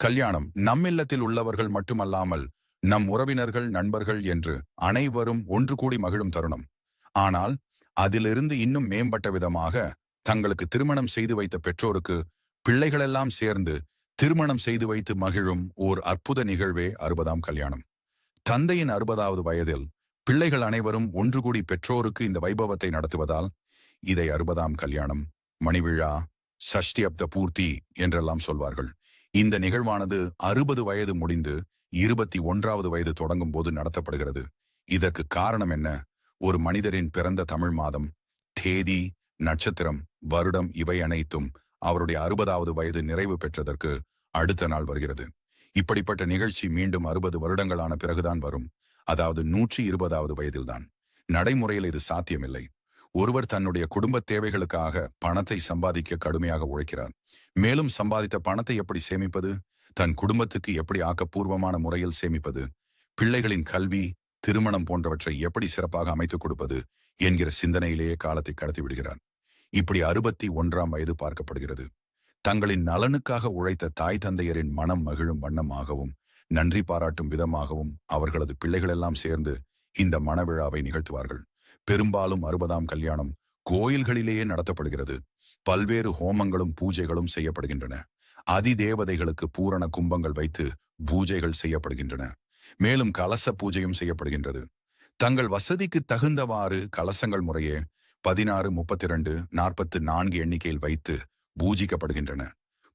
கல்யாணம் நம் இல்லத்தில் உள்ளவர்கள் மட்டுமல்லாமல் நம் உறவினர்கள் நண்பர்கள் என்று அனைவரும் ஒன்று கூடி மகிழும் தருணம். ஆனால் அதிலிருந்து இன்னும் மேம்பட்ட விதமாக தங்களுக்கு திருமணம் செய்து வைத்த பெற்றோருக்கு பிள்ளைகளெல்லாம் சேர்ந்து திருமணம் செய்து வைத்து மகிழும் ஓர் அற்புத நிகழ்வே அறுபதாம் கல்யாணம். தந்தையின் அறுபதாவது வயதில் பிள்ளைகள் அனைவரும் ஒன்று கூடி பெற்றோருக்கு இந்த வைபவத்தை நடத்துவதால் இதை அறுபதாம் கல்யாணம் மணிவிழா சஷ்டி அப்த பூர்த்தி என்றெல்லாம் சொல்வார்கள். இந்த நிகழ்வானது அறுபது வயது முடிந்து இருபத்தி ஒன்றாவது வயது தொடங்கும் போது நடத்தப்படுகிறது. இதற்கு காரணம் என்ன? ஒரு மனிதரின் பிறந்த தமிழ் மாதம் தேதி நட்சத்திரம் வருடம் இவை அனைத்தும் அவருடைய அறுபதாவது வயது நிறைவு பெற்றதற்கு அடுத்த நாள் வருகிறது. இப்படிப்பட்ட நிகழ்ச்சி மீண்டும் அறுபது வருடங்களான பிறகுதான் வரும். அதாவது நூற்றி இருபதாவது வயதில்தான். நடைமுறையில் இது சாத்தியமில்லை. ஒருவர் தன்னுடைய குடும்ப தேவைகளுக்காக பணத்தை சம்பாதிக்க கடுமையாக உழைக்கிறார். மேலும் சம்பாதித்த பணத்தை எப்படி சேமிப்பது? தன் குடும்பத்துக்கு எப்படி ஆக்கப்பூர்வமான முறையில் சேமிப்பது? பிள்ளைகளின் கல்வி திருமணம் போன்றவற்றை எப்படி சிறப்பாக அமைத்துக் கொடுப்பது? என்கிற சிந்தனையிலேயே காலத்தை கடத்தி விடுகிறார். இப்படி அறுபத்தி ஒன்றாம் வயது பார்க்கப்படுகிறது. தங்களின் நலனுக்காக உழைத்த தாய் தந்தையரின் மனம் மகிழும் வண்ணமாகவும் நன்றி பாராட்டும் விதமாகவும் அவர்களது பிள்ளைகளெல்லாம் சேர்ந்து இந்த மனவிழாவை நிகழ்த்துவார்கள். பெரும்பாலும் அறுபதாம் கல்யாணம் கோயில்களிலேயே நடத்தப்படுகிறது. பல்வேறு ஹோமங்களும் பூஜைகளும் செய்யப்படுகின்றன. அதிதேவதைகளுக்கு பூரண கும்பங்கள் வைத்து பூஜைகள் செய்யப்படுகின்றன. மேலும் கலச பூஜையும் செய்யப்படுகின்றது. தங்கள் வசதிக்கு தகுந்தவாறு கலசங்கள் முறையே பதினாறு முப்பத்தி இரண்டு நாற்பத்து நான்கு எண்ணிக்கையில் வைத்து பூஜிக்கப்படுகின்றன.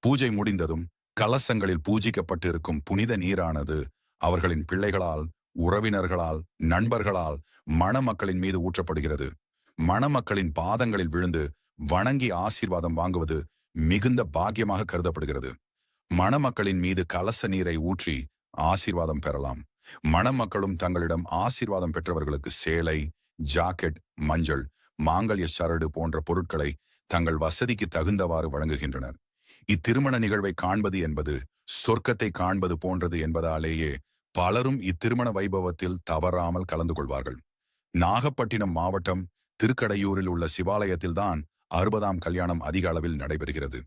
பூஜை முடிந்ததும் கலசங்களில் பூஜிக்கப்பட்டிருக்கும் புனித நீரானது அவர்களின் பிள்ளைகளால் உறவினர்களால் நண்பர்களால் மணமக்களின் மீது ஊற்றப்படுகிறது. மணமக்களின் பாதங்களில் விழுந்து வணங்கி ஆசீர்வாதம் வாங்குவது மிகுந்த பாக்கியமாக கருதப்படுகிறது. மணமக்களின் மீது கலச நீரை ஊற்றி ஆசீர்வாதம் பெறலாம். மணமக்களும் தங்களிடம் ஆசீர்வாதம் பெற்றவர்களுக்கு சேலை ஜாக்கெட் மஞ்சள் மாங்கல்ய சரடு போன்ற பொருட்களை தங்கள் வசதிக்கு தகுந்தவாறு வழங்குகின்றனர். இத்திருமண நிகழ்வை காண்பது என்பது சொர்க்கத்தை காண்பது போன்றது என்பதாலேயே பலரும் இத்திருமண வைபவத்தில் தவறாமல் கலந்து கொள்வார்கள் நாகப்பட்டினம் மாவட்டம் திருக்கடையூரில் உள்ள சிவாலயத்தில்தான் அறுபதாம் கல்யாணம் அதிக அளவில் நடைபெறுகிறது.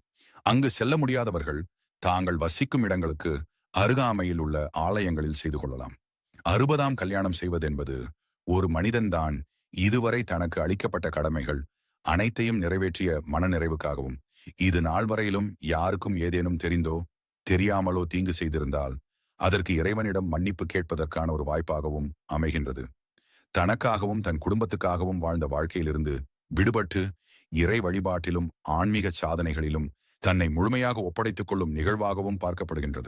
அங்கு செல்ல முடியாதவர்கள் தாங்கள் வசிக்கும் இடங்களுக்கு அருகாமையில் உள்ள ஆலயங்களில் செய்து கொள்ளலாம். அறுபதாம் கல்யாணம் செய்வது என்பது ஒரு மனிதன்தான் இதுவரை தனக்கு அளிக்கப்பட்ட கடமைகள் அனைத்தையும் நிறைவேற்றிய மனநிறைவுக்காகவும் இது நாள் வரையிலும் யாருக்கும் ஏதேனும் தெரிந்தோ தெரியாமலோ தீங்கு செய்திருந்தால் அதற்கு இறைவனிடம் மன்னிப்பு கேட்பதற்கான ஒரு வாய்ப்பாகவும் அமைகின்றது. தனக்காகவும் தன் குடும்பத்துக்காகவும் வாழ்ந்த வாழ்க்கையிலிருந்து விடுபட்டு இறை வழிபாட்டிலும் ஆன்மீக சாதனைகளிலும் தன்னை முழுமையாக ஒப்படைத்துக் கொள்ளும் நிகழ்வாகவும் பார்க்கப்படுகின்றது.